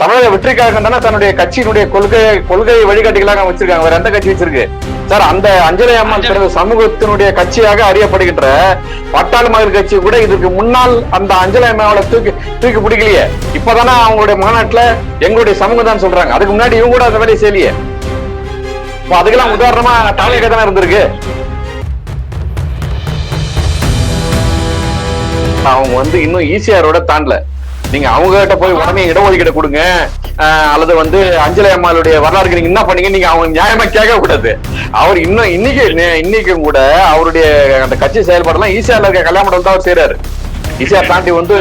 தமிழக வெற்றிக்காக தானே தன்னுடைய கட்சியினுடைய கொள்கை கொள்கை வழிகாட்டிகளாக வச்சிருக்காங்க. வேற எந்த கட்சி வச்சிருக்கு? சார் அந்த அஞ்சலி அம்மாள் பிறகு சமூகத்தினுடைய கட்சியாக அறியப்படுகின்ற பட்டாளி மகளிர் கட்சி கூட இதுக்கு முன்னால் அந்த அஞ்சலி அம்மாவோட தூக்கி தூக்கி பிடிக்கலையே. இப்பதானே அவங்களுடைய மாநாட்டுல எங்களுடைய சமூகம் தான் சொல்றாங்க. அதுக்கு முன்னாடி இவங்க கூட அந்த வேலையை செய்யலையே. இப்போ அதுக்கெல்லாம் உதாரணமா தமிழக தானே இருந்திருக்கு. அவங்க வந்து இன்னும் ஈசிஆரோட தாண்டல. நீங்க அவங்க கிட்ட போய் உடனே இடஒதுக்கீடு கொடுங்க. அல்லது வந்து அஞ்சலி அம்மாளுடைய வரலாறுக்கு நீங்க என்ன பண்ணீங்க நீங்க அவங்க நியாயமா கேட்க கூடாது அவர் இன்னும் இன்னைக்கு இன்னைக்கும் கூட அவருடைய அந்த கட்சி செயல்பாடெல்லாம் ஈசிஆர்ல இருக்க கல்யாண மண்டபம் தான் அவர் செய்யறாரு ஈசிஆர் தாண்டி வந்து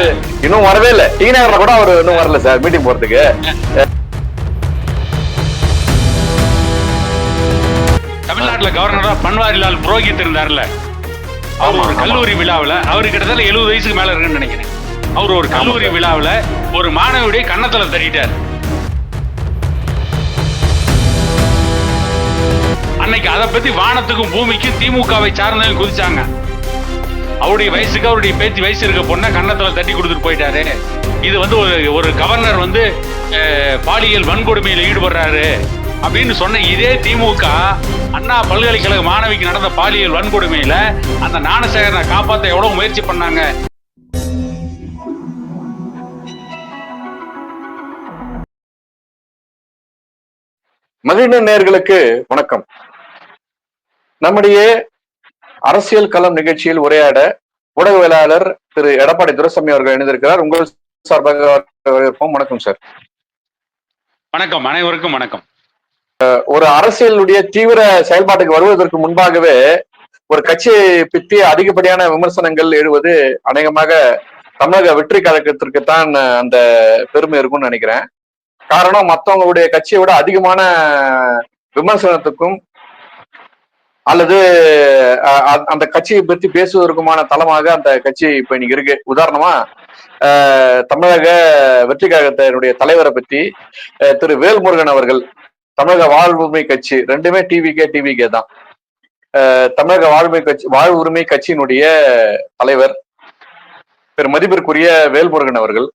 இன்னும் வரவே இல்லை. டி நகர்ல கூட அவர் இன்னும் வரல சார் மீட்டிங் போறதுக்கு. தமிழ்நாட்டுல கவர்னரா பன்வாரிலால் புரோஹித் இருந்தார்ல. அவர் ஒரு கல்லூரி விழாவுல அவரு கிட்டத்தட்ட எழுபது வயசுக்கு மேல இருக்குன்னு நினைக்கிறேன். அவர் ஒரு கல்லூரி விழாவுல ஒரு மாணவியுடைய கன்னத்துல தட்டிட்டார். அன்னைக்கு அதை பத்தி வானத்துக்கும் பூமிக்கும் திமுகவை சார்ந்தவங்க குதிச்சாங்க. அவருடைய வயசுக்கு அவருடைய பேத்தி வயசு இருக்க பொண்ணை கன்னத்துல தட்டி கொடுத்துட்டு போயிட்டாரு. இது வந்து ஒரு ஒரு கவர்னர் வந்து பாலியல் வன்கொடுமையில ஈடுபடுறாரு அப்படின்னு சொன்ன இதே திமுக அண்ணா பல்கலைக்கழக மாணவிக்கு நடந்த பாலியல் வன்கொடுமையில அந்த ஞானசேகரனை காப்பாத்த எவ்வளவு முயற்சி பண்ணாங்க? மகிழ்ந்த நேர்களுக்கு வணக்கம். நம்முடைய அரசியல் களம் நிகழ்ச்சியில் உரையாட ஊடகவியலாளர் திரு எடப்பாடி துரைசாமி அவர்கள் இணைந்திருக்கிறார். உங்கள் சார்பாக வரவேற்போம். வணக்கம் சார். வணக்கம். அனைவருக்கும் வணக்கம். ஒரு அரசியலுடைய தீவிர செயல்பாட்டுக்கு வருவதற்கு முன்பாகவே ஒரு கட்சியை பற்றி அதிகப்படியான விமர்சனங்கள் எழுவது அநேகமாக தமிழக வெற்றி கழகத்திற்கு தான் அந்த பெருமை இருக்கும்னு நினைக்கிறேன். காரணம் மற்றவங்களுடைய கட்சியை விட அதிகமான விமர்சனத்துக்கும் அல்லது அந்த கட்சியை பற்றி பேசுவதற்குமான தளமாக அந்த கட்சி இப்ப இன்னைக்கு இருக்கு. உதாரணமா தமிழக வெற்றி கழகத்தினுடைய தலைவரை பற்றி திரு வேல்முருகன் அவர்கள் தமிழக வாழ்வுரிமை கட்சி ரெண்டுமே டிவிகே டிவிகே தான். தமிழக வாழ்மை கட்சி வாழ்வுரிமை கட்சியினுடைய தலைவர் திரு மதிப்பிற்குரிய வேல்முருகன் அவர்கள்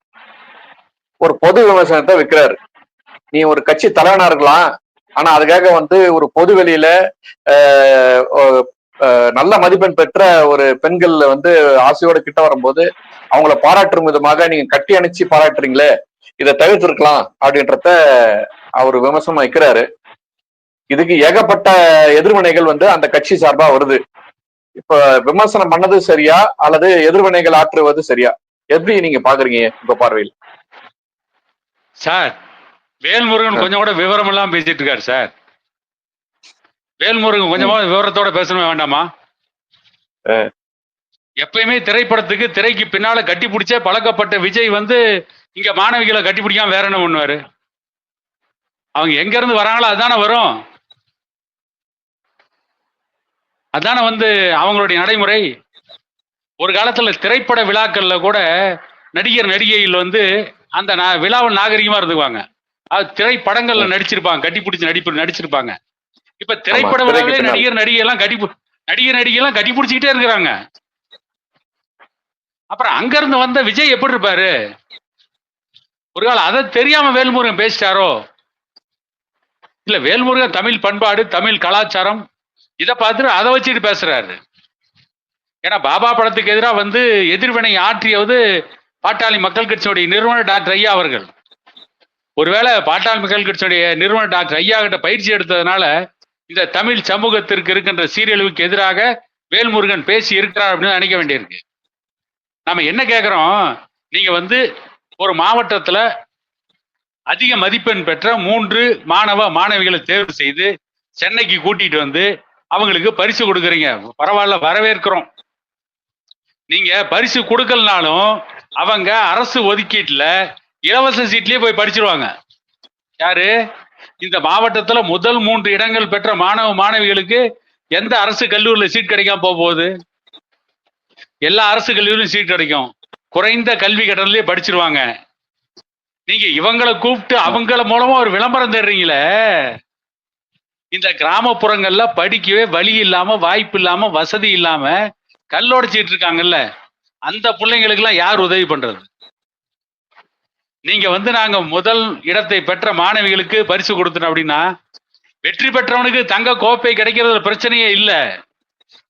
ஒரு பொது விமர்சனத்தை வைக்கிறாரு. நீ ஒரு கட்சி தலைவனா இருக்கலாம். ஆனா அதுக்காக வந்து ஒரு பொது வெளியில நல்ல மதிப்பெண் பெற்ற ஒரு பெண்கள் வந்து ஆசையோட கிட்ட வரும்போது அவங்கள பாராட்டும் விதமாக நீங்க கட்டி அணைச்சு பாராட்டுறீங்களே இதை தவிர்த்திருக்கலாம் அப்படின்றத அவர் விமர்சனம் வைக்கிறாரு. இதுக்கு ஏகப்பட்ட எதிர்வினைகள் வந்து அந்த கட்சி சார்பா வருது. இப்ப விமர்சனம் பண்ணது சரியா அல்லது எதிர்வினைகள் ஆற்றுவது சரியா? எப்படி நீங்க பாக்குறீங்க உங்க பார்வையில்? சார் வேல்முருகன் கொஞ்சம் கூட விவரம் எல்லாம் பேசிட்டு இருக்காரு சார். வேல்முருகன் கொஞ்சமா விவரத்தோட பேசணுமே வேண்டாமா? எப்பயுமே திரைப்படத்துக்கு திரைக்கு பின்னால கட்டி பிடிச்சே பழக்கப்பட்ட விஜய் வந்து இங்க மாணவிகளை கட்டி பிடிக்காம வேற என்ன பண்ணுவாரு? அவங்க எங்க இருந்து வராங்களோ அதானே வரும். அதானே வந்து அவங்களுடைய நடைமுறை. ஒரு காலத்துல திரைப்பட விழாக்கள்ல கூட நடிகர் நடிகைகள் வந்து அந்த நா- விழாவை நாகரிகமா இருந்துக்குவாங்க. அது திரைப்படங்கள்ல நடிச்சிருப்பாங்க. கட்டி பிடிச்சி நடிப்பு நடிச்சிருப்பாங்க. இப்ப திரைப்பட விழாவிலே. நடிகர் நடிகை எல்லாம் கட்டி நடிகர் நடிகை எல்லாம் கட்டி பிடிச்சிக்கிட்டே இருக்கிறாங்க அப்புறம் அங்க இருந்து வந்த விஜய் எப்படி இருப்பாரு? ஒரு காலம் அதை தெரியாம வேல்முருகன் பேசிட்டாரோ? இல்ல வேல்முருகன் தமிழ் பண்பாடு தமிழ் கலாச்சாரம் இதை பார்த்துட்டு அதை வச்சுட்டு பேசுறாரு. ஏன்னா பாபா படத்துக்கு எதிராக வந்து எதிர்வினை ஆற்றியது பாட்டாளி மக்கள் கட்சியுடைய நிறுவனர் டாக்டர் ஐயா அவர்கள். ஒருவேளை பாட்டாளி மக்கள் கட்சியுடைய நிறுவனர் டாக்டர் ஐயா கிட்ட பயிற்சி எடுத்ததுனால இந்த தமிழ் சமூகத்திற்கு இருக்கின்ற சீரியலுக்கு எதிராக வேல்முருகன் பேசி இருக்கிறார் அப்படின்னு நினைக்க வேண்டியிருக்கு. நாம என்ன கேட்குறோம் நீங்க வந்து ஒரு மாவட்டத்துல அதிக மதிப்பெண் பெற்ற மூன்று மாணவ மாணவிகளை தேர்வு செய்து சென்னைக்கு கூட்டிட்டு வந்து அவங்களுக்கு பரிசு கொடுக்குறீங்க. பரவாயில்ல வரவேற்கிறோம். நீங்க பரிசு கொடுக்கலனாலும் அவங்க அரசு ஒதுக்கீட்டுல இலவச சீட்லயே போய் படிச்சிருவாங்க. யாரு? இந்த மாவட்டத்துல முதல் மூன்று இடங்கள் பெற்ற மாணவ மாணவிகளுக்கு எந்த அரசு கல்லூரியில சீட் கிடைக்காம போக போகுது? எல்லா அரசு கல்லூரியிலும் சீட் கிடைக்கும். குறைந்த கல்வி கட்டணத்திலே படிச்சிருவாங்க. நீங்க இவங்களை கூப்பிட்டு அவங்கள மூலமா ஒரு விளம்பரம் தேடுறீங்களே. இந்த கிராமப்புறங்கள்ல படிக்கவே வழி இல்லாம வாய்ப்பு இல்லாம வசதி இல்லாம கல்லோடைச்சிட்டு இருக்காங்கல்ல. அந்த பிள்ளைங்களுக்கு எல்லாம் யார் உதவி பண்றது? நீங்க வந்து நாங்க முதல் இடத்தை பெற்ற மாணவிகளுக்கு பரிசு கொடுத்தோம் அப்படின்னா வெற்றி பெற்றவனுக்கு தங்க கோப்பை கிடைக்கிறதுல பிரச்சனையே இல்லை.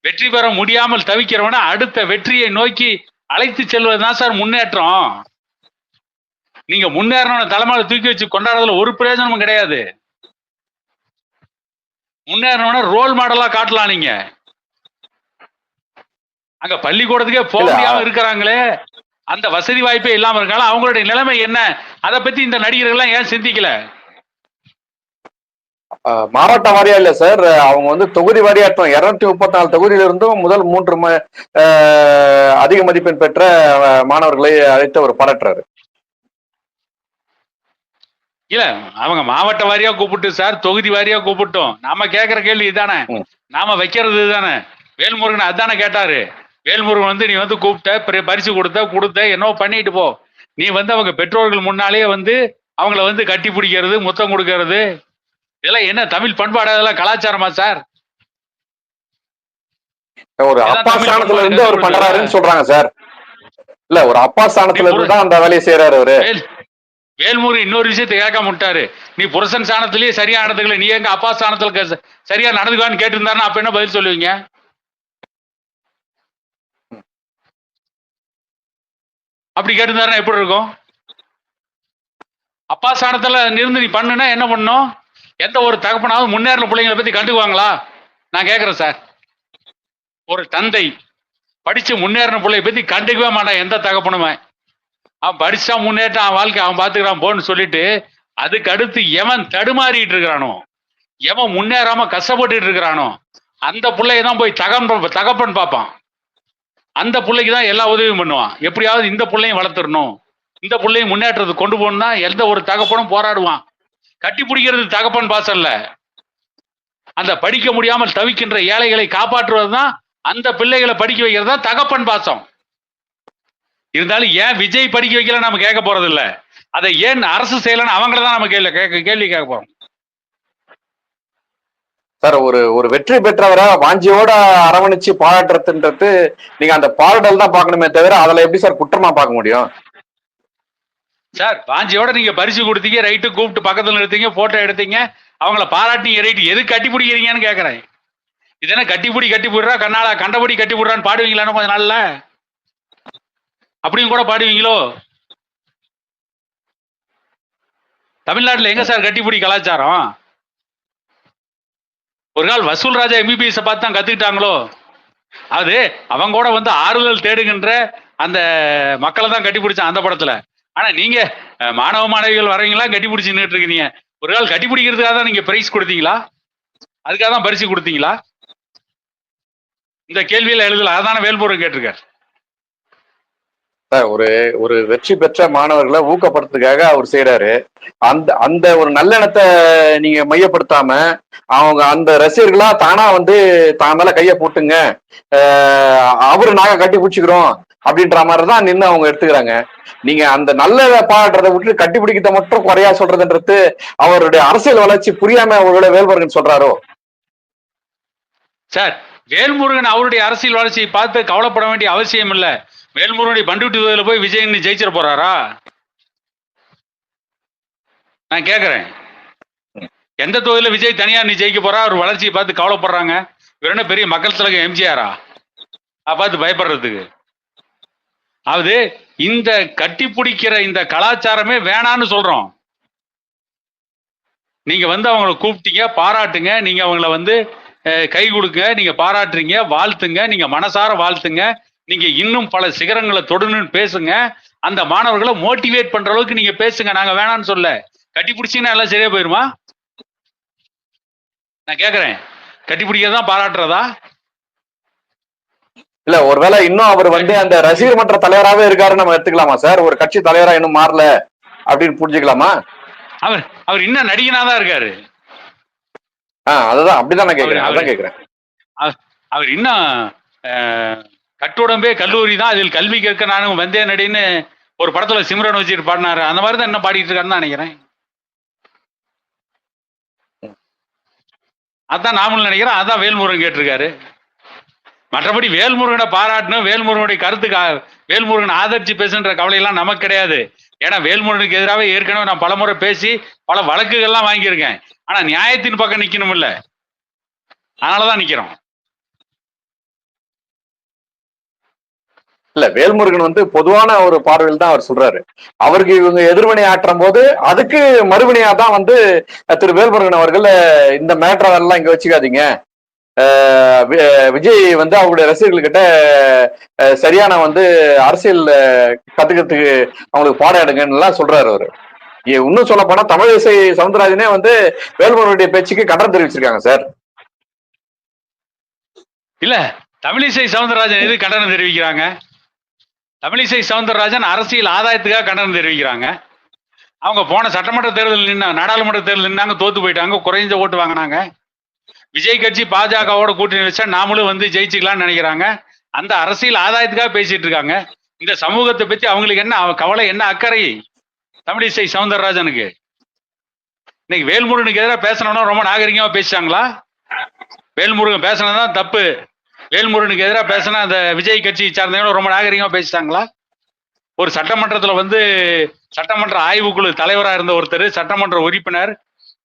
வெற்றி பெற முடியாமல் தவிக்கிறவன அடுத்த வெற்றியை நோக்கி அழைத்து செல்வதுதான் சார் முன்னேற்றம். நீங்க முன்னேறணும் தலைமையில தூக்கி வச்சு கொண்டாடுறதுல ஒரு பிரயோஜனமும் கிடையாது. முன்னேறணும்னா ரோல் மாடலா காட்டலாம் நீங்க. அங்க பள்ளிக்கூடத்துக்கே போக முடியாம இருக்கிறாங்களே. அந்த வசதி வாய்ப்பே இல்லாம இருக்காங்க அவங்களுடைய நிலைமை என்ன? அதை பத்தி இந்த நடிகர்கள் எல்லாம் ஏன் சிந்திக்கல? மாவட்ட வாரியா இல்ல சார். அவங்க வந்து தொகுதி வாரியாட்டம் இருநூத்தி முப்பத்தி நாலு தொகுதியில இருந்தும் முதல் மூன்று அதிக மதிப்பெண் பெற்ற மாணவர்களை அழைத்து அவர் பாராட்டுறாரு. இல்ல அவங்க மாவட்ட வாரியா கூப்பிட்டு சார் தொகுதி வாரியா கூப்பிட்டோம். நாம கேக்குற கேள்வி இதானே. நாம வைக்கிறது இதுதானே வேல்முருகன் அதானே கேட்டாரு. வேல்முருகன் வந்து நீ வந்து கூப்பிட்ட பரிசு கொடுத்த கொடுத்த என்னவோ பண்ணிட்டு போ. நீ வந்து அவங்க பெற்றோர்கள் முன்னாலேயே வந்து அவங்கள வந்து கட்டி பிடிக்கிறது முத்தம் கொடுக்கறது. இதெல்லாம் என்ன தமிழ் பண்பாடு? அதெல்லாம் கலாச்சாரமா சார்? ஒரு அப்பா ஸ்தானத்துல இருந்து அவர் பண்றாருன்னு சொல்றாங்க சார். இல்ல ஒரு அப்பா ஸ்தானத்துல இருந்து தான் அந்த வேலையை செய்யறாரு அவரு. வேல் வேல்முருகன் இன்னொரு விஷயத்தை கேட்காம விட்டாரு நீ புருஷன் ஸ்தானத்திலேயே சரியா நடந்துக்கல நீ எங்க அப்பா ஸ்தானத்துல சரியா நடந்துக்கான்னு கேட்டிருந்தாருன்னா அப்ப என்ன பதில் சொல்லுவீங்க? அப்படி கேட்டிருந்தாருன்னா எப்படி இருக்கும்? அப்பா ஸ்தானத்துல இருந்து நீ பண்ணுனா என்ன பண்ணும்? எந்த ஒரு தகப்பனாவது முன்னேறின பிள்ளைங்களை பத்தி கண்டுக்குவாங்களா? நான் கேட்குறேன் சார். ஒரு தந்தை படிச்சு முன்னேறின பிள்ளைய பத்தி கண்டுக்கவே மாட்டான் எந்த தகப்பனுமே. அவன் படிச்சா முன்னேற்றம் அவன் வாழ்க்கை அவன் பாத்துக்கிறான் போன்னு சொல்லிட்டு அதுக்கு அடுத்து எவன் தடுமாறிட்டு இருக்கிறானோ எவன் முன்னேறாம கஷ்டப்பட்டுட்டு இருக்கிறானோ அந்த பிள்ளைய தான் போய் தகப்பன் தகப்பன் பார்ப்பான். அந்த பிள்ளைக்கு தான் எல்லா உதவியும் பண்ணுவான். எப்படியாவது இந்த பிள்ளையும் வளர்த்துடணும். இந்த பிள்ளையும் முன்னேற்றத்துக்கு கொண்டு போகணும்னா எந்த ஒரு தகப்பனும் போராடுவான். கட்டி பிடிக்கிறது தகப்பன் பாசம் அந்த படிக்க முடியாமல் தவிக்கின்ற ஏழைகளை காப்பாற்றுவது தான் அந்த பிள்ளைகளை படிக்க வைக்கிறது தான் தகப்பன் பாசம். இருந்தாலும் ஏன் விஜய் படிக்க வைக்கல நம்ம கேட்க போறது இல்லை அதை ஏன் அரசு செய்யலன்னு அவங்கள தான் நம்ம கேள்வி கேட்க கேள்வி கேட்க போறோம். சார் ஒரு ஒரு வெற்றி பெற்றவரை வாஞ்சியோட அரவணைச்சு பாராட்டுறதுன்றது நீங்க அந்த பாராட்டல் தான் பார்க்கணுமே தவிர அதுல எப்படி சார் குற்றமா பார்க்க முடியும்? சார் வாஞ்சியோட நீங்க பரிசு கொடுத்தீங்க ரைட்டு கூப்பிட்டு பக்கத்துல நிறுத்தீங்க போட்டோ எடுத்தீங்க அவங்கள பாராட்டிங்க ரைட்டு எது கட்டி பிடிக்கிறீங்கன்னு கேக்குறேன். இது கட்டிப்பிடி கட்டி போடுறா கண்ணால கண்டபடி கட்டி போடுறான்னு பாடுவீங்களான்னு கொஞ்சம் நாள்ல? அப்படியும் கூட பாடுவீங்களோ? தமிழ்நாட்டுல எங்க சார் கட்டிப்பிடி கலாச்சாரம்? ஒரு நாள் வசூல் ராஜா எம்பிபிஎஸ் பார்த்து தான் கத்துக்கிட்டாங்களோ? அது அவங்க கூட வந்து ஆறுதல் தேடுகின்ற அந்த மக்களை தான் கட்டி பிடிச்சான் அந்த படத்துல. ஆனா நீங்க மாணவ மாணவிகள் வரவங்களா கட்டி பிடிச்சு நின்றுட்டு இருக்கீங்க. ஒரு நாள் கட்டி பிடிக்கிறதுக்காக தான் நீங்க பிரைஸ் கொடுத்தீங்களா? அதுக்காக தான் பரிசு கொடுத்தீங்களா? இந்த கேள்வியில எழுதல. அதான வேல்முருகன் கேட்டிருக்காரு. ஒரு ஒரு வெற்றி பெற்ற மாணவர்களை ஊக்கப்படுத்துறதுக்காக அவர் செய்யறாரு அந்த அந்த ஒரு நல்லெண்ணத்தை நீங்க மையப்படுத்தாம அவங்க அந்த ரசிகர்களா தானா வந்து தான் மேல கைய போட்டுங்க அவரு நாங்க கட்டி பிடிச்சிக்கிறோம் அப்படின்ற மாதிரி தான் நின்று அவங்க எடுத்துக்கிறாங்க. நீங்க அந்த நல்ல பாடுறதை விட்டு கட்டிப்பிடிக்கிறத மட்டும் குறையா சொல்றதுன்றது அவருடைய அரசியல் வளர்ச்சி புரியாம ஒருவேளை வேல்முருகன் சொல்றாரோ? சார் வேல்முருகன் அவருடைய அரசியல் வளர்ச்சியை பார்த்து கவலைப்பட வேண்டிய அவசியம் இல்லை. வேல்முருகனுடைய பண்டுட்டி தொகுதியில போய் விஜய் ஜெயிச்சிட போறாரா? நான் கேட்குறேன் எந்த தொகுதியில் விஜய் தனியாக நீ ஜெயிக்க போறா? அவர் வளர்ச்சியை பார்த்து கவலைப்படுறாங்க. இவர் என்ன பெரிய மக்கள் தலைவர் எம்ஜிஆரா? நான் பார்த்து பயப்படுறதுக்கு. அதாவது இந்த கட்டி பிடிக்கிற இந்த கலாச்சாரமே வேணான்னு சொல்றோம். நீங்க வந்து அவங்கள கூப்பிட்டீங்க பாராட்டுங்க. நீங்க அவங்கள வந்து கை கொடுங்க நீங்க பாராட்டுறீங்க வாழ்த்துங்க. நீங்க மனசார வாழ்த்துங்க. நீங்க இன்னும் பல சிகரங்களை தொடணும்னு பேசுங்க. அந்த மாணவர்களை மோட்டிவேட் பண்ற அளவுக்கு நீங்க பேசுங்க. நாங்க வேணாம்னு சொல்ல. கட்டி பிடிச்சீங்கன்னா எல்லாம் சரியா போயிருமா? நான் கேக்குறேன். கட்டி பிடிக்கிறதா பாராட்டுறதா? இல்ல ஒருவேளை இன்னும் அவர் வந்து அந்த ரசிகர் மன்ற தலைவராவே இருக்காருன்னு நம்ம எடுத்துக்கலாமா சார்? ஒரு கட்சி தலைவரா இன்னும் மாறல அப்படின்னு புரிஞ்சுக்கலாமா? அவர் அவர் இன்னும் நடிகனா தான் இருக்காரு. ஆஹ் அதுதான் அப்படிதான் நான் கேக்குறேன் அதான் கேக்குறேன். அவர் இன்னும் கட்டுடம்பே கல்லூரி தான். அதில் கல்வி கேட்க நானும் வந்தேன் அடின்னு ஒரு படத்துல சிம்ரன் வச்சுட்டு பாடினாரு. அந்த மாதிரி தான் என்ன பாடிட்டு இருக்காருன்னு நினைக்கிறேன். அதான் நாமளும் நினைக்கிறேன். அதான் வேல்முருகன் கேட்டிருக்காரு. மற்றபடி வேல்முருகனை பாராட்டணும். வேல்முருகனுடைய கருத்து வேல்முருகன் ஆதரிச்சு பேசுன்ற கவலையெல்லாம் நமக்கு கிடையாது. ஏன்னா வேல்முருகனுக்கு எதிராக ஏற்கனவே நான் பலமுறை பேசி பல வழக்குகள்லாம் வாங்கியிருக்கேன். ஆனா நியாயத்தின் பக்கம் நிக்கணும் இல்ல அதனாலதான் நிக்கிறோம். இல்ல வேல்முருகன் வந்து பொதுவான ஒரு பார்வையில் தான் அவர் சொல்றாரு. அவருக்கு இவங்க எதிர்வினை ஆற்றும் போது அதுக்கு மறுவினையா தான் வந்து திரு வேல்முருகன் அவர்கள் இந்த மேட்ரை எல்லாம் இங்க வச்சுக்காதீங்க. வி- விஜய் வந்து அவருடைய ரசிகர்கள்கிட்ட சரியான வந்து அரசியல் கத்துக்கிறதுக்கு அவங்களுக்கு பாடம் எடுங்கன்னு சொல்றாரு அவரு. இன்னும் சொல்ல போனா தமிழிசை சவுந்தரராஜனே வந்து வேல்முருகனுடைய பேச்சுக்கு கண்டனம் தெரிவிச்சிருக்காங்க சார். இல்ல தமிழிசை சவுந்தரராஜன் எது கண்டனம் தெரிவிக்கிறாங்க? தமிழிசை சவுந்தரராஜன் அரசியல் ஆதாயத்துக்காக கண்டனம் தெரிவிக்கிறாங்க. அவங்க போன சட்டமன்ற தேர்தல் நின்னாங்க நாடாளுமன்ற தேர்தல் நின்னாங்க தோத்து போயிட்டாங்க குறைஞ்ச ஓட்டு வாங்கினாங்க. விஜய் கட்சி பாஜகவோட கூட்டணி வச்சா நாமளும் வந்து ஜெயிச்சுக்கலாம்னு நினைக்கிறாங்க. அந்த அரசியல் ஆதாயத்துக்காக பேசிட்டு இருக்காங்க. இந்த சமூகத்தை பத்தி அவங்களுக்கு என்ன அவ- கவலை என்ன அக்கறை? தமிழிசை சவுந்தரராஜனுக்கு. இன்னைக்கு வேல்முருகனுக்கு எதிராக பேசணும்னா ரொம்ப நாகரிகமா பேசிட்டாங்களா? வேல்முருகன் பேசினதான் தப்பு. வேல்முருகனுக்கு எதிராக பேசினா அந்த விஜய் கட்சி சார்ந்தவங்களும் ரொம்ப நாகரிகமாக பேசிட்டாங்களா? ஒரு சட்டமன்றத்தில் வந்து சட்டமன்ற ஆய்வுக்குழு தலைவராக இருந்த ஒருத்தர் சட்டமன்ற உறுப்பினர்.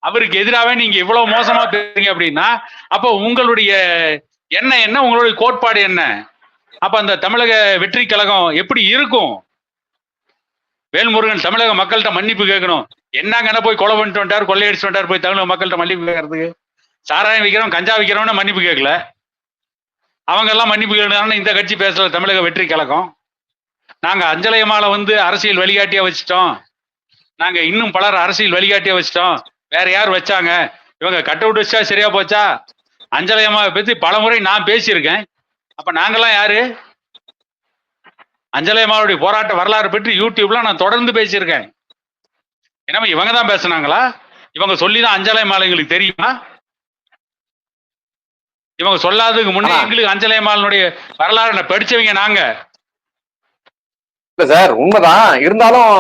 அவருக்கு எதிராகவே நீங்க இவ்வளவு மோசமா பேசுறீங்க அப்படின்னா அப்போ உங்களுடைய என்ன என்ன? உங்களுடைய கோட்பாடு என்ன? அப்ப அந்த தமிழக வெற்றி கழகம் எப்படி இருக்கும்? வேல்முருகன் தமிழக மக்கள்கிட்ட மன்னிப்பு கேட்கணும். என்னங்கன்னு போய் கொலை பண்ணிட்டு வந்துட்டார் கொள்ளையடிச்சு வந்துட்டார் போய் தமிழக மக்கள்கிட்ட மன்னிப்பு கேட்கறதுக்கு? சாராயம் விற்கிறோம் கஞ்சா விற்கிறோம்னு மன்னிப்பு கேட்கல. அவங்க எல்லாம் மன்னிப்பு இந்த கட்சி பேசல தமிழக வெற்றி கழகம். நாங்க அஞ்சலயமால வந்து அரசியல் வழிகாட்டியா வச்சுட்டோம். நாங்க இன்னும் பலர் அரசியல் வழிகாட்டியா வச்சுட்டோம். வேற யார் வச்சாங்க? இவங்க கட் அவுட் வச்சா சரியா போச்சா? அஞ்சலயமாவை பத்தி பலமுறை நான் பேசியிருக்கேன். அப்ப நாங்கெல்லாம் யாரு? அஞ்சலயமாவுடைய போராட்ட வரலாறு பற்றி யூடியூப்ல நான் தொடர்ந்து பேசியிருக்கேன். என்னமா இவங்க தான் பேசுனாங்களா? இவங்க சொல்லி தான் அஞ்சலயமால எங்களுக்கு தெரியுமா? இவங்க சொல்லாததுக்கு முன்னே எங்களுக்கு அஞ்சலயமாலனுடைய வரலாறு படிச்சவங்க நாங்க. இல்ல சார் உண்மைதான். இருந்தாலும்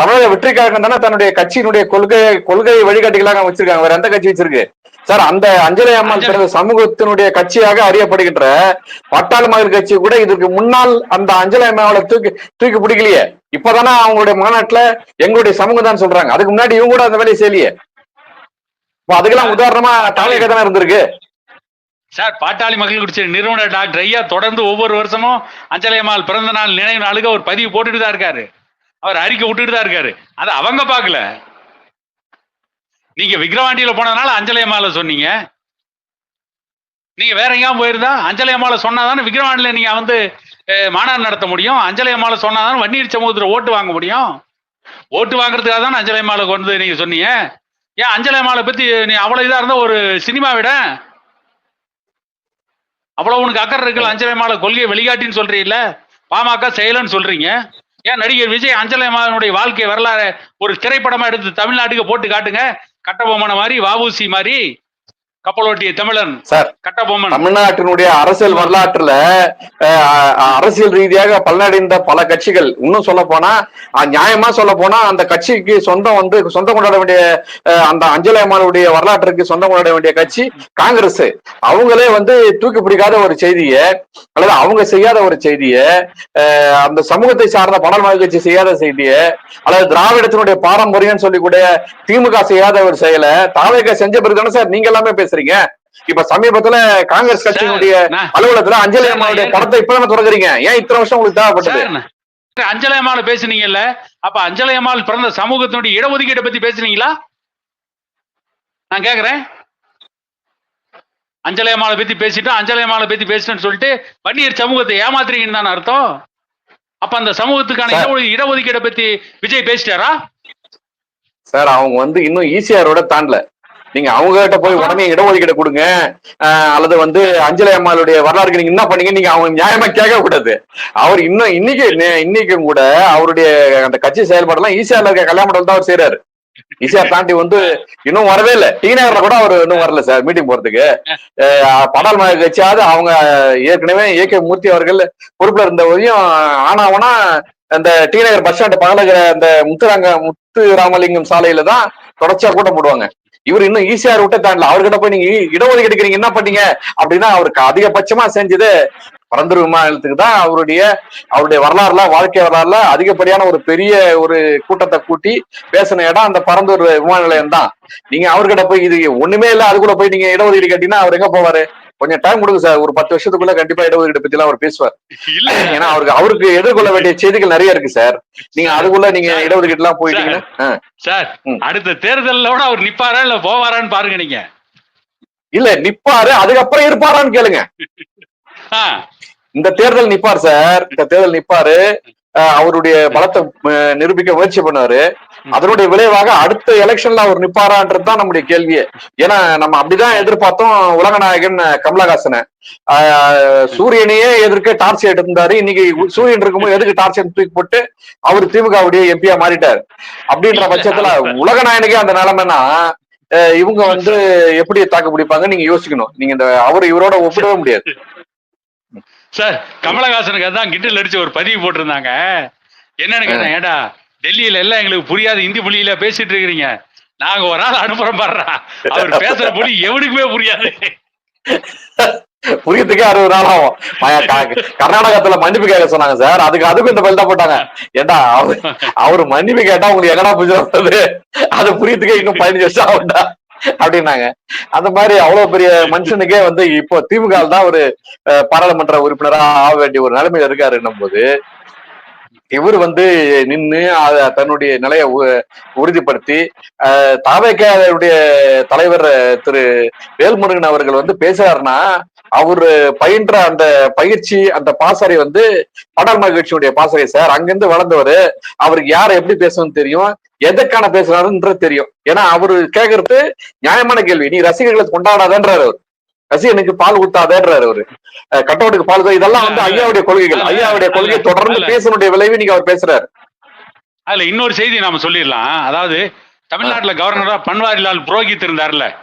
தமிழக வெற்றி கழகம் தானே தன்னுடைய கட்சியினுடைய கொள்கை கொள்கை வழிகாட்டிகளாக வச்சிருக்காங்க. வேற எந்த கட்சி வச்சிருக்கு? சார் அந்த அஞ்சலி அம்மாள் பிறந்த சமூகத்தினுடைய கட்சியாக அறியப்படுகின்ற பட்டாள மகளிர் கட்சி கூட இதற்கு முன்னால் அந்த அஞ்சலி அம்மாவை தூக்கி தூக்கி பிடிக்கலையே. இப்பதானே அவங்களுடைய மாநாட்டுல எங்களுடைய சமூகம் தான் சொல்றாங்க. அதுக்கு முன்னாடி இவங்க கூட அந்த வேலையை செய்யலையே. அதுக்கெல்லாம் உதாரணமா தமிழக தானே இருந்திருக்கு. சார் பாட்டாளி மக்கள் குடிச்ச நிறுவனர் டாக்டர் ஐயா தொடர்ந்து ஒவ்வொரு வருஷமும் அஞ்சலயம்மாள் பிறந்த நாள் நினைவு நாளுக்கு அவர் பதிவு போட்டுட்டு தான் இருக்காரு. அவர் அறிக்கை விட்டுட்டு தான் இருக்காரு. அதை அவங்க பார்க்கல. நீங்க விக்ரவாண்டியில போனதுனால அஞ்சலயம்மால சொன்னீங்க. நீங்க வேற எங்கேயும் போயிருந்தா அஞ்சலயம்மால சொன்னாதானே விக்ரவாண்டியில நீங்க வந்து மாநாடு நடத்த முடியும். அஞ்சலயம்மால சொன்னாதானே வன்னியர் சமூகத்தில் ஓட்டு வாங்க முடியும். ஓட்டு வாங்குறதுக்காக தானே அஞ்சலயம்மால கொண்டு நீங்க சொன்னீங்க. ஏன் அஞ்சலயம்மாளை பத்தி நீ அவ்வளவு இதா இருந்தா ஒரு சினிமா விட அவ்வளவு உனக்கு அக்கறை இருக்குல்ல அஞ்சலை மாலை கொள்கையை வெளிகாட்டின்னு சொல்றீல்ல? பாமக செயலன்னு சொல்றீங்க. ஏன் நடிகர் விஜய் அஞ்சலை மாலனுடைய வாழ்க்கை வரலாறு ஒரு திரைப்படமா எடுத்து தமிழ்நாட்டுக்கு போட்டு காட்டுங்க? கட்டபொம்மன மாதிரி வாவூசி மாதிரி கப்பலோட்டிய தமிழன் சார் கட்டபொம்மன். தமிழ்நாட்டினுடைய அரசியல் வரலாற்றுல அரசியல் ரீதியாக பலனடைந்த பல கட்சிகள். இன்னும் சொல்ல போனா நியாயமா சொல்ல போனா அந்த கட்சிக்கு சொந்தம் வந்து சொந்தம் கொண்டாட வேண்டிய அந்த அஞ்சலி அம்மாளுடைய வரலாற்றுக்கு சொந்தம் கொண்டாட வேண்டிய கட்சி காங்கிரஸ். அவங்களே வந்து தூக்கி பிடிக்காத ஒரு செய்தியை அல்லது அவங்க செய்யாத ஒரு செய்தியை அந்த சமூகத்தை சார்ந்த மாதிரி கட்சி செய்யாத செய்தியை அல்லது திராவிடத்தினுடைய பாரம்பரியம் சொல்லிக்கூடிய திமுக செய்யாத ஒரு செயலை தாவேக செஞ்ச பிறகு தானே சார் நீங்க எல்லாமே பேசுறீங்க? இப்ப சமீபத்துல காங்கிரஸ் கட்சியினுடைய அலுவலகத்துல அஞ்சலி அம்மாவுடைய படத்தை இப்ப திறக்கிறீங்க? ஏன் இத்தனை வருஷம் உங்களுக்கு தேவைப்பட்டது? அஞ்சலை அம்மாள் பேசுனீங்கல்ல அப்ப அஞ்சலை அம்மாள் பிறந்த சமூகத்தினுடைய இடஒதுக்கீட்டை பத்தி பேசுனீங்களா? நான் கேக்குறேன். அஞ்சலை அம்மாளை பத்தி பேசிட்டோம் அஞ்சலை அம்மாளை பத்தி பேசிட்டேன்னு சொல்லிட்டு வன்னியர் சமூகத்தை ஏமாத்துறீங்கன்னு தானே அர்த்தம்? அப்ப அந்த சமூகத்துக்கான இடஒதுக்கீடை பத்தி விஜய் பேசிட்டாரா? சார் அவங்க வந்து இன்னும் ஈசிஆரோட தாண்டல. நீங்க அவங்க கிட்ட போய் உடனே இடஒதுக்கீடு கொடுங்க. அல்லது வந்து அஞ்சலி அம்மாளுடைய வரலாறுக்கு நீங்க என்ன பண்ணீங்க நீங்க அவங்க நியாயமா கேட்க கூடாது அவர் இன்னும் இன்னைக்கு இன்னைக்கும் கூட அவருடைய அந்த கட்சி செயல்பாடெல்லாம் ஈசிஆர்ல இருக்க கல்யாண தான் அவர் செய்யறாரு ஈசிஆர் தாண்டி வந்து இன்னும் வரவே இல்லை. டி நகர்ல கூட அவர் இன்னும் வரல சார் மீட்டிங் போறதுக்கு. படால் மக கட்சியாவது அவங்க ஏற்கனவே ஏ கே மூர்த்தி அவர்கள் பொறுப்புல இருந்த வரையும் ஆனாவனா அந்த டி நகர் பஸ் ஸ்டாண்ட் பகலகிற அந்த முத்துராங்க முத்து ராமலிங்கம் சாலையில தான் தொடர்ச்சியா கூட்டம் போடுவாங்க. இவர் இன்னும் ஈஸியா விட்ட தாண்டல. அவர்கிட்ட போய் நீங்க இடஒதுக்கீடு எடுக்கிறீங்க என்ன பண்ணீங்க? அப்படின்னா அவருக்கு அதிகபட்சமா செஞ்சது பரந்தூர் விமான நிலையத்துக்கு தான் அவருடைய அவருடைய வரலாறுல வாழ்க்கை வரலாறுல அதிகப்படியான ஒரு பெரிய ஒரு கூட்டத்தை கூட்டி பேசின இடம் அந்த பரந்தூர் விமான நிலையம் தான். நீங்க அவர்கிட்ட போய் இது ஒண்ணுமே இல்ல அதுக்குள்ள போய் நீங்க இடஒதுக்கீடு கேட்டீங்கன்னா அவர் எங்க போவாரு? கொஞ்சம் டைம் கொடுங்க சார் ஒரு பத்து வருஷத்துக்குள்ள கண்டிப்பா இடஒதுக்கீடு பத்தி எல்லாம் அவர் பேசுவார். இல்ல. ஏன்னா அவருக்கு அவருக்கு எதிர்கொள்ள வேண்டிய செய்திகள் நிறைய இருக்கு சார் நீங்க அதுக்குள்ள நீங்க இடஒதுக்கீடு எல்லாம் போயிட்டீங்கன்னா. சார். அடுத்த தேர்தல்ல கூட அவர் நிப்பாரா இல்ல போவாரான்னு பாருங்க நீங்க. இல்ல நிப்பாரு அதுக்கப்புறம் இருப்பாரான்னு கேளுங்க. இந்த தேர்தல் நிப்பார் சார் இந்த தேர்தல் நிப்பாரு. அவருடைய பலத்தை நிரூபிக்க முயற்சி பண்ணாரு அதனுடைய விளைவாக அடுத்த எலெக்ஷன்ல அவர் நிப்பாரான்றது தான் நம்முடைய கேள்வியே ஏன்னா நம்ம அப்படிதான் எதிர்பார்த்தோம் உலகநாயகன் கமலஹாசனை. சூரியனையே எதிர்க்க டார்ச் எடுத்திருந்தாரு இன்னைக்கு சூரியன் இருக்கும்போது எதுக்கு டார்ச் தூக்கி போட்டு அவர் திமுகவுடைய எம்பியா மாறிட்டார்? அப்படின்ற பட்சத்துல உலகநாயகனுக்கே அந்த நிலைமைன்னா அஹ், இவங்க வந்து எப்படி தாக்கு பிடிப்பாங்க நீங்க யோசிக்கணும். நீங்க இந்த அவர் இவரோட ஒப்பிடவே முடியாது. சார் கமலஹாசனுக்கு அதான் கிண்டல் அடிச்சு ஒரு பதிவு போட்டிருந்தாங்க. என்னன்னு கேட்டேன் ஏடா டெல்லியில எல்லாம் எங்களுக்கு புரியாது. இந்தி மொழியில பேசிட்டு இருக்கிறீங்க. நாங்க ஒரு ஆள் அனுப்புறோம் பாடுறா அவர் பேசுற மொழி எவனுக்குமே புரியாது. புரியத்துக்கே அறுபது நாள் ஆகும். கர்நாடகத்துல மன்னிப்பு கேட்க சொன்னாங்க சார். அதுக்கு அதுக்கும் இந்த பதில் தான் போட்டாங்க. ஏண்டா அவரு அவரு மன்னிப்பு கேட்டா உங்களுக்கு எங்கடா புரிஞ்சது அது புரியத்துக்கே இன்னும் பதினஞ்சு வருஷம் ஆகும்டா. அப்படின்னாங்க. அந்த மாதிரி அவ்வளவு பெரிய மனுஷனுக்கே வந்து இப்போ திமுக தான் ஒரு பாராளுமன்ற உறுப்பினரா ஆக வேண்டிய ஒரு நிலைமையில இருக்காருன்னும் போது இவர் வந்து நின்று தன்னுடைய நிலையை உ- உறுதிப்படுத்தி தாவேக்காவுடைய தலைவர் திரு வேல்முருகன் அவர்கள் வந்து பேசுறாருன்னா அவரு பயின்ற அந்த பயிற்சி அந்த பாசறை வந்து படல் மகிழ்ச்சியுடைய பாசறை சார். அங்கிருந்து வளர்ந்தவர். அவருக்கு யாரை எப்படி பேசணும்னு தெரியும்? எதற்கான பேசுறாருன்றது தெரியும். ஏன்னா அவரு கேக்குறது நியாயமான கேள்வி. நீ ரசிகர்களை கொண்டாடாதன்றாரு அவர். ரசிகனுக்கு பால் ஊத்தாதேன்றாரு அவரு. கட்டவுட்டுக்கு பால் இதெல்லாம் வந்து ஐயாவுடைய கொள்கைகள். ஐயாவுடைய கொள்கையை தொடர்ந்து பேசணுடைய விளைவு நீங்க அவர் பேசுறாரு. அதுல இன்னொரு செய்தி நாம சொல்லிடலாம். அதாவது தமிழ்நாட்டுல கவர்னரா பன்வாரிலால் புரோஹித் இருந்தார்ல.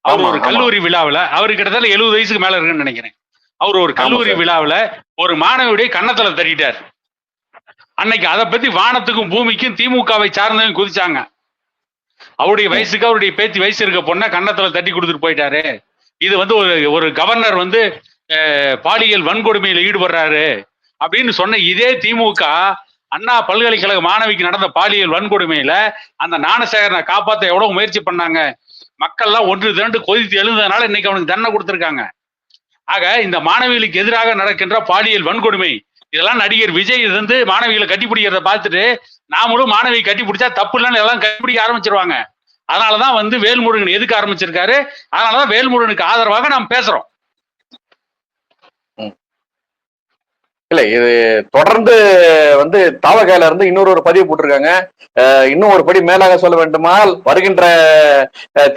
அவர் ஒரு. கல்லூரி விழாவுல அவருக்கு கிட்டத்தட்ட எழுபது வயசுக்கு மேல இருக்குன்னு நினைக்கிறேன். அவர் ஒரு கல்லூரி. விழாவுல ஒரு மாணவியுடைய கன்னத்துல தட்டிட்டார். அன்னைக்கு அதை பத்தி வானத்துக்கும் பூமிக்கும் திமுகவை சார்ந்தவங்க குதிச்சாங்க. அவருடைய வயசுக்கு அவருடைய பேத்தி வயசு இருக்க பொண்ணை கன்னத்துல தட்டி கொடுத்துட்டு போயிட்டாரு. இது வந்து ஒரு ஒரு கவர்னர் வந்து பாலியல் வன்கொடுமையில் ஈடுபடுறாரு அப்படின்னு சொன்ன இதே திமுக அண்ணா பல்கலைக்கழக மாணவிக்கு நடந்த பாலியல் வன்கொடுமையில அந்த ஞானசேகரனை காப்பாற்ற எவ்வளவு முயற்சி பண்ணாங்க? மக்கள்லாம் ஒன்று திரண்டு கொதித்து எழுந்ததுனால இன்னைக்கு அவனுக்கு தண்டனை கொடுத்துருக்காங்க. ஆக இந்த மாணவிகளுக்கு எதிராக நடக்கின்ற பாலியல் வன்கொடுமை இதெல்லாம் நடிகர் விஜய் இருந்து வந்து மாணவிகளை கட்டிப்பிடிக்கிறத பார்த்துட்டு நாமளும் மாணவி கட்டி பிடிச்சா தப்பு இல்லைன்னு எல்லாம் கட்டிப்பிடிக்க ஆரம்பிச்சிருவாங்க. அதனாலதான் வந்து வேல்முருகன் எதுக்கு ஆரம்பிச்சிருக்காரு? அதனாலதான் வேல்முருகனுக்கு ஆதரவாக நாம் பேசுறோம். இல்ல இது தொடர்ந்து வந்து தாவகையில இருந்து இன்னொரு ஒரு பதிவு போட்டிருக்காங்க. இன்னும் ஒரு படி மேலாக சொல்ல வேண்டுமால் வருகின்ற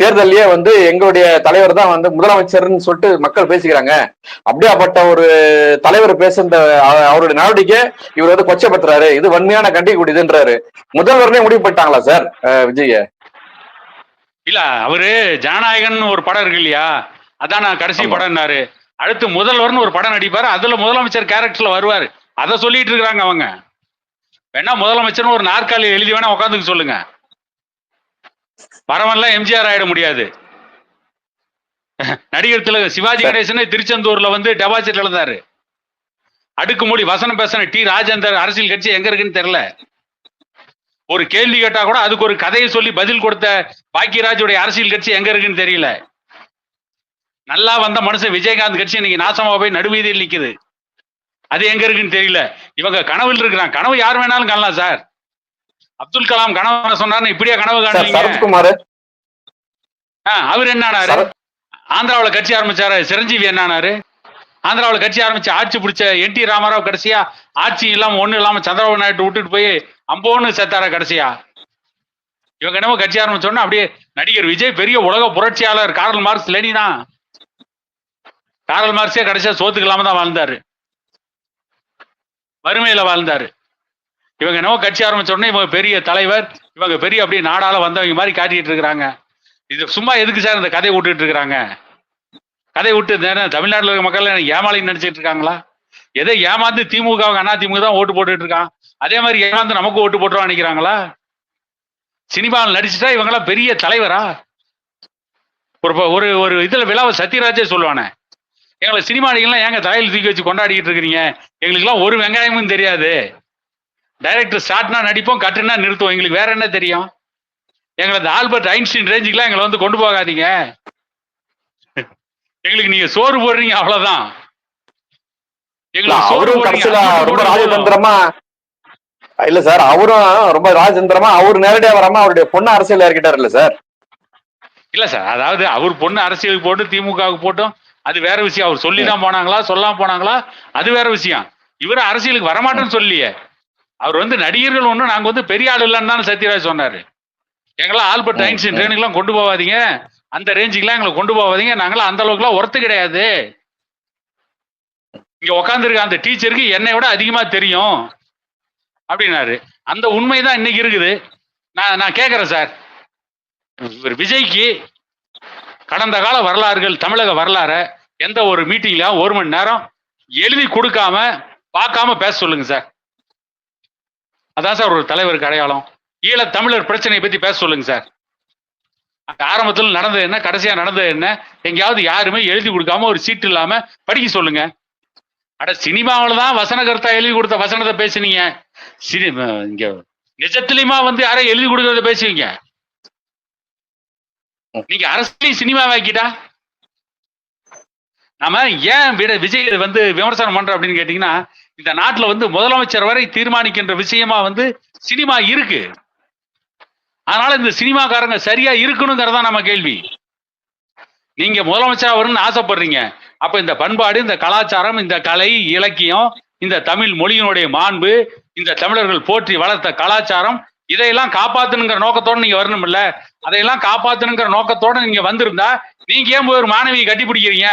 தேர்தலையே வந்து எங்களுடைய தலைவர் தான் வந்து முதலமைச்சர்னு சொல்லிட்டு மக்கள் பேசிக்கிறாங்க. அப்படியாப்பட்ட ஒரு தலைவர் பேசுகிற அவருடைய நடவடிக்கை இவர் வந்து கொச்சப்படுத்துறாரு. இது வன்மையான கண்டிக்கூடியதுன்றாரு முதல்வர்னே முடிவு பண்ணிட்டாங்களா சார் விஜய இல்ல அவரு ஜனநாயகன் ஒரு படம் இருக்கு இல்லையா? அதான் நான் கடைசி. படம்னாரு. அடுத்து முதல்வர்னு ஒரு படம் நடிப்பாரு. அதுல முதலமைச்சர் கேரக்டர்ல வருவாரு. அதை சொல்லிட்டு இருக்காங்க அவங்க. வேணா முதலமைச்சர்னு ஒரு நாற்காலி எழுதி வேணா உட்காந்துக்க சொல்லுங்க. வரவன்லாம் எம்ஜிஆர் ஆயிட முடியாது. நடிகர் திலக சிவாஜி. கணேசனே திருச்செந்தூர்ல வந்து டெபாசிட் இழந்தாரு அடுக்குமொழி வசனம் பேசின டி ராஜேந்தர் அரசியல் கட்சி எங்க இருக்குன்னு தெரியல. ஒரு கேள்வி கேட்டா கூட அதுக்கு ஒரு கதையை சொல்லி பதில் கொடுத்த பாக்கியராஜுடைய அரசியல் கட்சி எங்க இருக்குன்னு தெரியல. நல்லா வந்த மனுஷன் விஜயகாந்த் கட்சி இன்னைக்கு நாசமா போய் நடுவீதியில் நிக்குது. அது எங்க இருக்குன்னு தெரியல. இவங்க கனவில் இருக்கிறான். கனவு யார் வேணாலும் காணலாம் சார். அப்துல் கலாம் கனவு சொன்னாருன்னு இப்படியே கனவு காணுவீங்க? அவர் என்ன ஆனாரு? ஆந்திராவுல கட்சி ஆரம்பிச்சாரு. சிரஞ்சீவி என்ன ஆனாரு? ஆந்திராவில் கட்சி ஆரம்பிச்சு ஆட்சி பிடிச்ச என் டி ராமராவ் கடைசியா ஆட்சி இல்லாம ஒண்ணு இல்லாம சந்திரபாபு நாயுடு விட்டுட்டு போய் அம்போன்னு செத்தாரா கடைசியா? இவங்க என்னமோ கட்சி ஆரம்பிச்சோன்னா அப்படியே நடிகர் விஜய் பெரிய உலக புரட்சியாளர் காரல் மார்க்ஸ் லெனினா. காரல் மார்க்ஸே கடைசியா சோத்துக்கு இல்லாம தான் வாழ்ந்தாரு. வறுமையில வாழ்ந்தாரு. இவங்க என்னவோ கட்சி ஆரம்பிச்சோடனே இவங்க பெரிய தலைவர் இவங்க பெரிய அப்படியே நாடால வந்தவங்க மாதிரி காட்டிட்டு இருக்கிறாங்க. இது சும்மா எதுக்கு சார் இந்த கதையை விட்டுட்டு இருக்கிறாங்க? கதை விட்டு நேரம் தமிழ்நாட்டில் இருக்க மக்கள் ஏமாளி ஏமாளின்னு நினைச்சிட்டு இருக்காங்களா? எதை ஏமாந்து திமுக அண்ணா திமுக தான் ஓட்டு போட்டுட்டு இருக்கான். அதே மாதிரி ஏமாந்து நமக்கு ஓட்டு போட்டுருவான் நினைக்கிறாங்களா? சினிமாவில் நடிச்சுட்டா இவங்கெல்லாம் பெரிய தலைவரா? ஒரு ஒரு ஒரு இதில் விழாவை சத்யராஜே சொல்லுவானே. எங்களை சினிமா நடிகர்லாம் ஏங்க தலையில் தூக்கி வச்சு கொண்டாடிக்கிட்டு இருக்கிறீங்க? எங்களுக்குலாம் ஒரு வெங்காயமும் தெரியாது. டைரக்டர் ஸ்டார்ட்னா நடிப்போம் கட்டுனா நிறுத்துவோம். எங்களுக்கு வேற என்ன தெரியும்? எங்களை இந்த ஆல்பர்ட் ஐன்ஸ்டீன் ரேஞ்சுக்குலாம் எங்களை வந்து கொண்டு போகாதீங்க. எங்களுக்கு நீங்க சோறு போடுறீங்க அவ்வளவுதான். எங்களுக்கு சோறு கடைசியில ரொம்ப. ராஜதந்திரமா இல்ல சார் அவரும் ரொம்ப ராஜதந்திரமா அவர் நேரடியா வராம அவருடைய பொண்ணு அரசியல் இறக்கிட்டாரு இல்ல சார். இல்ல சார் அதாவது அவர் பொண்ணு அரசியலுக்கு போட்டு திமுகவுக்கு போட்டும் அது வேற விஷயம். அவர் சொல்லி தான் போனாங்களா சொல்லாம போனாங்களா அது வேற விஷயம். இவர் அரசியலுக்கு வரமாட்டேன்னு சொல்லியே அவர் வந்து நடிகர்கள் ஒன்றும் நாங்க வந்து பெரிய ஆள் இல்லைன்னு தானே சத்யராஜ் சொன்னாரு. எங்களாம் ஆல்பர்ட் ஐன்ஸ்டீன் ம். ட்ரெயினுக்குலாம் கொண்டு போகாதீங்க. அந்த ரேஞ்சுக்குலாம் எங்களை கொண்டு போவாதீங்க நாங்களாம் அந்த அளவுக்குலாம் ஒர்த்து கிடையாது. இங்க உட்காந்துருக்க அந்த டீச்சருக்கு என்னை விட அதிகமா தெரியும். அப்படின்னாரு. அந்த உண்மை தான் இன்னைக்கு இருக்குது. நான் நான் கேட்கறேன் சார். இவர் விஜய்க்கு கடந்த கால வரலாறுகள் தமிழக வரலாற எந்த ஒரு மீட்டிங்ல ஒரு மணி நேரம் எழுதி கொடுக்காம பார்க்காம பேச சொல்லுங்க சார். அதான் சார் ஒரு தலைவருக்கு அடையாளம். ஈழ தமிழர் பிரச்சனையை பத்தி பேச சொல்லுங்க சார். ஆரம்பத்தில் நடந்தது என்ன? கடைசியா நடந்தது என்ன? எங்கேயாவது யாருமே எழுதி கொடுக்காம ஒரு சீட்டு இல்லாம படிக்க சொல்லுங்க. அட சினிமாவில் தான் வசன கருத்தா எழுதி கொடுத்த வசனத்தை பேசுனீங்க. சினி இங்க நிஜத்திலையுமா வந்து யாரும் எழுதி கொடுக்கறத பேசுவீங்க? நீங்க அரசியலையும் சினிமா வாக்கிட்டா நாம ஏன் விட விஜய் வந்து விமர்சனம் பண்றோம் அப்படின்னு கேட்டீங்கன்னா இந்த நாட்டுல வந்து முதலமைச்சர் வரை தீர்மானிக்கின்ற விஷயமா வந்து சினிமா இருக்கு. அதனால இந்த சினிமாக்காரங்க சரியா இருக்கணுங்கிறதா நம்ம கேள்வி. நீங்க முதலமைச்சரா வரும்னு ஆசைப்படுறீங்க. அப்ப இந்த பண்பாடு இந்த கலாச்சாரம் இந்த கலை இலக்கியம் இந்த தமிழ் மொழியினுடைய மாண்பு இந்த தமிழர்கள் போற்றி வளர்த்த கலாச்சாரம் இதையெல்லாம் காப்பாத்தணுங்கிற நோக்கத்தோட நீங்க வரணும் இல்ல அதையெல்லாம் காப்பாத்தணுங்கிற நோக்கத்தோட நீங்க வந்திருந்தா நீங்க ஏன் போய் ஒரு மாணவியை கட்டி பிடிக்கிறீங்க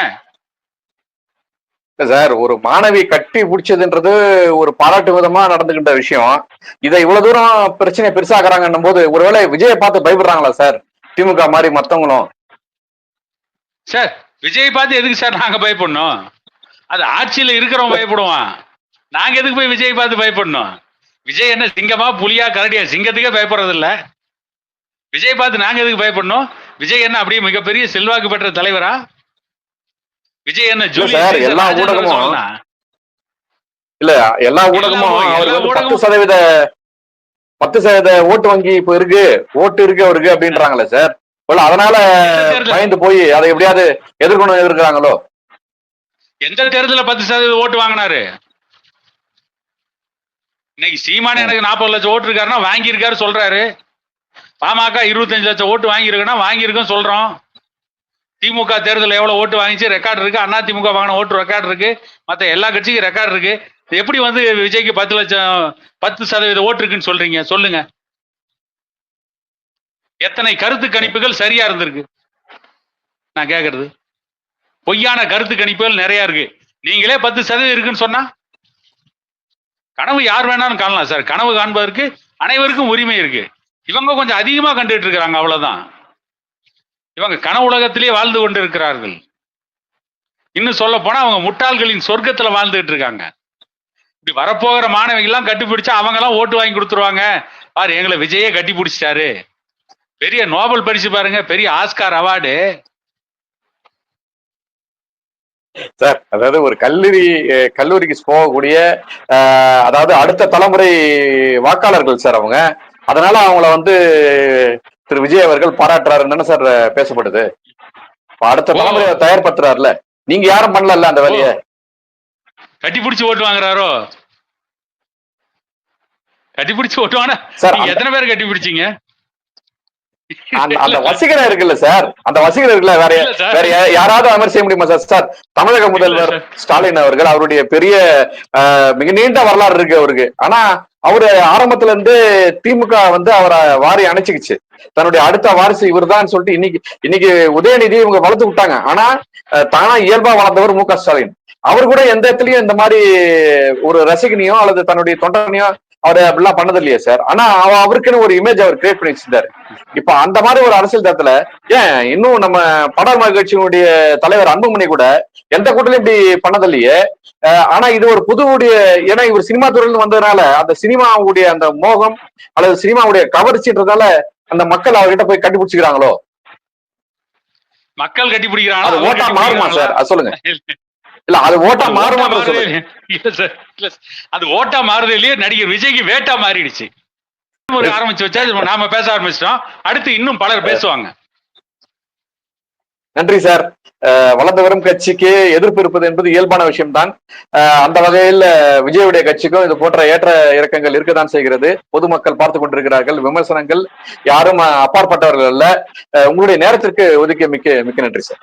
சார் ஒரு மாணவி கட்டி பிடிச்சதுன்றது ஒரு பாராட்டு விதமா நடந்துகிட்ட விஷயம். இதை இவ்வளவு தூரம் பிரச்சனை பெருசாக்குறாங்கன்னும் போது ஒருவேளை விஜயை பார்த்து பயப்படுறாங்களா சார்? திமுக மாதிரி மத்தவங்களும். சார் விஜய் பார்த்து எதுக்கு சார் நாங்க பயப்படணும்? அது ஆட்சியில இருக்கிறவன் பயப்படுவான். நாங்க எதுக்கு போய் விஜய் பார்த்து பயப்படணும்? விஜய் என்ன சிங்கமா புலியா கரடியா? சிங்கத்துக்கே பயப்படுறது இல்ல விஜய் பார்த்து நாங்க எதுக்கு பயப்படணும்? விஜய் என்ன அப்படியே மிகப்பெரிய செல்வாக்கு பெற்ற தலைவரா? விஜய் என்ன ஜூலியஸ் எல்லா ஊடகமும்? இல்ல எல்லா ஊடகமும் அவருக்கு வந்து பத்து சதவீத பத்து சதவீத ஓட்டு வங்கி இப்ப இருக்கு ஓட்டு இருக்கு அவருக்கு அப்படின்றாங்களே சார். அதனால தேர்தல். பயந்து போய் அதை எப்படியாவது எதிர்க்கணும் எதிர்க்கிறாங்களோ? எந்த தேர்தலில் பத்து சதவீதம் ஓட்டு வாங்கினாரு? இன்னைக்கு சீமான் எனக்கு நாற்பது லட்சம் ஓட்டு இருக்காருன்னா வாங்கியிருக்காரு சொல்றாரு. பாமக இருபத்தஞ்சு லட்சம் ஓட்டு வாங்கியிருக்குன்னா வாங்கியிருக்கோம் சொல்றோம். திமுக தேர்தலில் எவ்வளோ ஓட்டு வாங்கிச்சு? ரெக்கார்டு இருக்கு. அண்ணா திமுக வாங்கின ஓட்டு ரெக்கார்டு இருக்கு. மற்ற எல்லா கட்சிக்கும் ரெக்கார்டு இருக்கு. இது எப்படி வந்து விஜய்க்கு பத்து லட்சம் பத்து சதவீத ஓட்டு இருக்குன்னு சொல்றீங்க? சொல்லுங்க. எத்தனை கருத்து கணிப்புகள் சரியா இருந்திருக்கு? நான் கேக்குறது. பொய்யான கருத்து கணிப்புகள் நிறைய இருக்கு. நீங்களே பத்து சதவீதம் இருக்குன்னு சொன்னா? கனவு யார் வேணாலும் காணலாம் சார். கனவு காண்பதற்கு அனைவருக்கும் உரிமை இருக்கு. இவங்க கொஞ்சம் அதிகமா கண்டுட்டு இருக்கிறாங்க அவ்வளவுதான். இவங்க கனவுலகத்திலேயே வாழ்ந்து கொண்டு இருக்கிறார்கள் இன்னும் சொல்ல போனா அவங்க முட்டாள்களின் சொர்க்கத்துல வாழ்ந்துகிட்டு இருக்காங்க. இப்படி வரப்போகிற மாணவிகள் எல்லாம் கட்டிப்பிடிச்சா அவங்க எல்லாம் ஓட்டு வாங்கி கொடுத்துருவாங்க. பாரு எங்களை விஜயே கட்டி பிடிச்சிட்டாரு பெரிய நோபல் பரிசு பாருங்க பெரிய ஆஸ்கார் அவார்டு. சார் அதாவது ஒரு கல்லூரி கல்லூரிக்கு போகக்கூடிய அதாவது அடுத்த தலைமுறை வாக்காளர்கள் சார் அவங்க. அதனால அவங்கள வந்து திரு விஜய் அவர்கள் பாராட்டுறாருன்னு சார் பேசப்படுது அடுத்த ஓ. தலைமுறையை தயார்படுத்துறாருல. நீங்க யாரும் பண்ணல அந்த வேலையை? கட்டி பிடிச்சி ஓட்டு வாங்குறாரோ? கட்டி பிடிச்சி ஓட்டு அந்த- எத்தனை பேர் கட்டி பிடிச்சீங்க? அந்த வசீகரம் இருக்குல்ல சார். அந்த வசீகரம் இருக்குல்ல வேற. வேற யாராவது அது மாதிரி செய்ய முடியுமா சார்? சார் தமிழக முதல்வர். ஸ்டாலின் அவர்கள் அவருடைய பெரிய மிக நீண்ட வரலாறு இருக்கு அவருக்கு. ஆனா அவரு ஆரம்பத்துல இருந்து திமுக வந்து அவரை வாரி அணைச்சிக்கிச்சு. தன்னுடைய அடுத்த வாரிசு இவர்தான் சொல்லிட்டு இன்னைக்கு இன்னைக்கு உதயநிதி இவங்க வளர்த்து விட்டாங்க. ஆனா தானா இயல்பா வளர்ந்தவர் மு க ஸ்டாலின். அவர் கூட எந்த இடத்துலயும் இந்த மாதிரி ஒரு ரசிகனையோ அல்லது தன்னுடைய தொண்டனையோ அவர் அப்படிலாம் பண்ணது இல்லையா சார். ஆனா அவ அவருக்குன்னு ஒரு இமேஜ் அவர் கிரியேட் பண்ணி வச்சிருந்தாரு. இப்ப அந்த மாதிரி ஒரு அரசியல் தளத்துல ஏன் இன்னும் நம்ம படர்மா கட்சியினுடைய தலைவர் அன்புமணி கூட எந்த கூட்டத்திலும் இப்படி பண்ணதில்லையே? அஹ் ஆனா இது ஒரு புதுவுடைய ஏன்னா இவர் சினிமா துறையில வந்ததுனால அந்த சினிமாவுடைய அந்த மோகம் அல்லது சினிமாவுடைய கவர்ச்சின்றதால அந்த மக்கள் அவர்கிட்ட போய் கண்டுபிடிச்சுக்கிறாங்களோ? மக்கள் கட்டி ஓட்டா மாறுமா சார்? சொல்லுங்க. இல்ல அது ஓட்டா சார். அது ஓட்டா மாறுதே இல்லையே. நடிகர் விஜய்க்கு வேட்டா மாறிடுச்சு. ஒரு ஆரம்பிச்சு வச்சா நாம பேச ஆரம்பிச்சிட்டோம். அடுத்து இன்னும் பலர் பேசுவாங்க. நன்றி சார் வளர்ந்து வரும் கட்சிக்கு எதிர்ப்பு இருப்பது என்பது இயல்பான விஷயம்தான். அந்த வகையில் விஜயுடைய கட்சிக்கும் இது போன்ற ஏற்ற இறக்கங்கள் இருக்கத்தான் செய்கிறது. பொதுமக்கள் பார்த்து கொண்டிருக்கிறார்கள். விமர்சனங்கள் யாரும் அப்பாற்பட்டவர்கள் அல்ல. உங்களுடைய நேரத்திற்கு ஒதுக்கிய மிக்க மிக்க நன்றி சார்